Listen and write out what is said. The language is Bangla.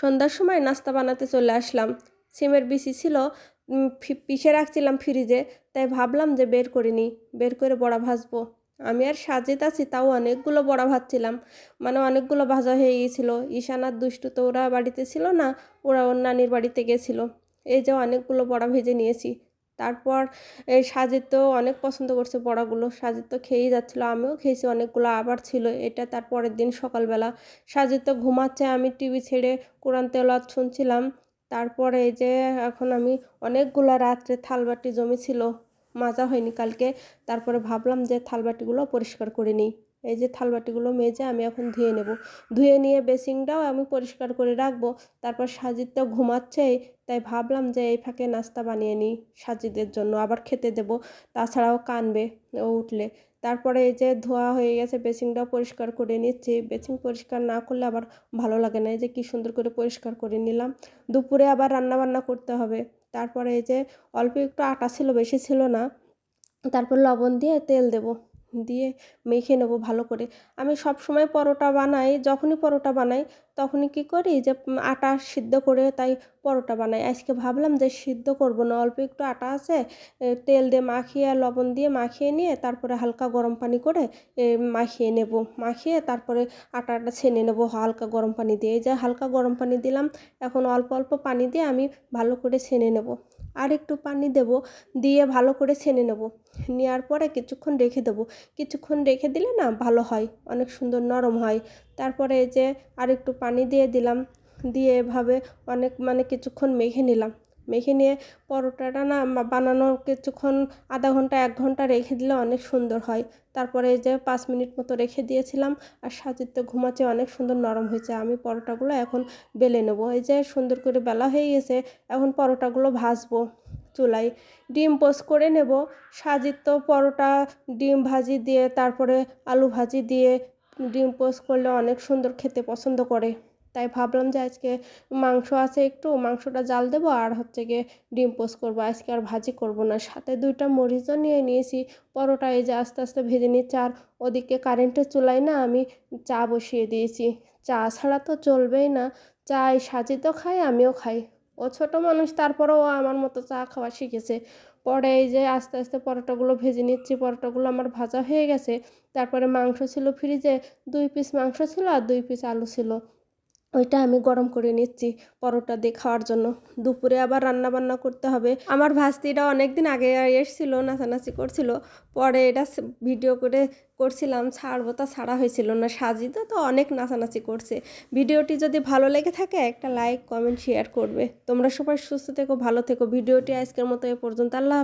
সন্ধ্যার সময় নাস্তা বানাতে চলে আসলাম। সিমের বিচি ছিল পিষে রাখছিলাম ফ্রিজে, তাই ভাবলাম যে বের করে নিই, বের করে বড়া ভাজবো। আমি আর সাজিত আছি, তাও অনেকগুলো বড়া ভাজছিলাম। মানে অনেকগুলো ভাজা হয়ে গিয়েছিল। ঈশানার দুষ্টু তো ওরা বাড়িতে ছিল না, ওরা ওর নানির বাড়িতে গেছিল। এই যে অনেকগুলো বড়া ভেজে নিয়েছি। তারপর এই সাজিত তো অনেক পছন্দ করছে বড়াগুলো। সাজিত তো খেয়েই যাচ্ছিল, আমিও খেয়েছি অনেকগুলো, আবার ছিল এটা তার পরের দিন সকালবেলা। সাজিত তো ঘুমাচ্ছে, আমি টিভি ছেড়ে কোরআন তেলাওয়াত শুনছিলাম। তারপরে এই যে এখন আমি অনেকগুলো রাত্রে থালবাটি জমেছিল, মাজা হয়নি কালকে। তারপরে ভাবলাম যে থালবাটিগুলো পরিষ্কার করে নিই। এই যে থালবাটিগুলো মেজে আমি এখন ধুয়ে নেব। ধুয়ে নিয়ে বেসিংটাও আমি পরিষ্কার করে রাখব। তারপর সাজিদ তো ঘুমাচ্ছেই তাই ভাবলাম যে এই ফাঁকে নাস্তা বানিয়ে নিই সাজিদের জন্য, আবার খেতে দেবো। তাছাড়াও কানবে ও উঠলে। তারপরে এই যে ধোয়া হয়ে গেছে বেসিংটাও পরিষ্কার করে নিচ্ছি। বেসিং পরিষ্কার না করলে আবার ভালো লাগে না, এই যে কি সুন্দর করে পরিষ্কার করে নিলাম। দুপুরে আবার রান্না বান্না করতে হবে। তারপরে এই যে অল্প একটু আটা ছিল, বেশি ছিল না। তারপর লবণ দিয়ে তেল দেব। দিয়ে মেখে নেব ভালো করে। আমি সব সময় পরোটা বানাই, যখনই পরোটা বানাই তখনই কি করি যে আটা সিদ্ধ করে তাই পরোটা বানাই। আজকে ভাবলাম যে সিদ্ধ করব না, অল্প একটু আটা আছে তেল দিয়ে মাখিয়ে আর লবণ দিয়ে মাখিয়ে নিয়ে তারপরে হালকা গরম পানি করে মাখিয়ে নেব। মাখিয়ে তারপরে আটাটা ছেনে নেব হালকা গরম পানি দিয়ে। এই যে হালকা গরম পানি দিলাম, এখন অল্প অল্প পানি দিয়ে আমি ভালো করে ছেনে নেব। আর একটু পানি দেব, দিয়ে ভালো করে ছেনে নেব। নেওয়ার পরে কিছুক্ষণ রেখে দেবো। কিছুক্ষণ রেখে দিলে না ভালো হয়, অনেক সুন্দর নরম হয়। তারপরে যে আর একটু পানি দিয়ে দিলাম, দিয়ে এভাবে অনেক মানে কিছুক্ষণ মেখে নিলাম। মেখে নিয়ে পরোটাটা না বা- বানানোর কিছুক্ষণ আধা ঘণ্টা, এক ঘণ্টা রেখে দিলে অনেক সুন্দর হয়। তারপরে যে পাঁচ মিনিট মতো রেখে দিয়েছিলাম আর সাজিত ঘুমাচ্ছে অনেক সুন্দর নরম হয়েছে। আমি পরোটাগুলো এখন বেলে নেব। এই যে সুন্দর করে বেলা হয়ে গেছে, এখন পরোটাগুলো ভাজবো চুলাই ডিম পোস্ট করে নেব। সাজিত তো পরোটা, ডিম ভাজি দিয়ে, তারপরে আলু ভাজি দিয়ে ডিম পোস্ট করলে অনেক সুন্দর খেতে পছন্দ করে। তাই ভাবলাম যে আজকে মাংস আছে একটু, মাংসটা জাল দেবো আর হচ্ছে গিয়ে ডিম পোস্ট করব। আজকে আর ভাজি করব না। সাথে দুইটা মরিচও নিয়ে নিয়েছি। পরোটা এই যে আস্তে আস্তে ভেজে নিচ্ছি। আর ওদিকে কারেন্টের চুলায় না আমি চা বসিয়ে দিয়েছি। চা ছাড়া তো চলবেই না। চা এই সাজিতও খাই, আমিও খাই। ও ছোট মানুষ, তারপরেও আমার মতো চা খাওয়া শিখেছে। পরে এই যে আস্তে আস্তে পরোটাগুলো ভেজে নিচ্ছি। পরোটাগুলো আমার ভাজা হয়ে গেছে। তারপরে মাংস ছিল ফ্রিজে দুই পিস মাংস ছিল আর দুই পিস আলু ছিল। ওইটা আমি গরম করে নিচ্ছি পরোটা দিয়ে খাওয়ার জন্য। দুপুরে আবার রান্না বান্না করতে হবে। আমার ভাস্তিটা অনেক দিন আগে এসেছিল, নাচানাচি করছিল। পরে এটা ভিডিও করে করছিলাম, ছাড়বো তা ছাড়া হয়েছিল না। সাজিত তো অনেক নাচানাচি করছে। ভিডিওটি যদি ভালো লেগে থাকে, একটা লাইক কমেন্ট শেয়ার করবে। তোমরা সবাই সুস্থ থেকো, ভালো থেকো। ভিডিওটি আজকের মতো এ পর্যন্ত। আল্লাহ।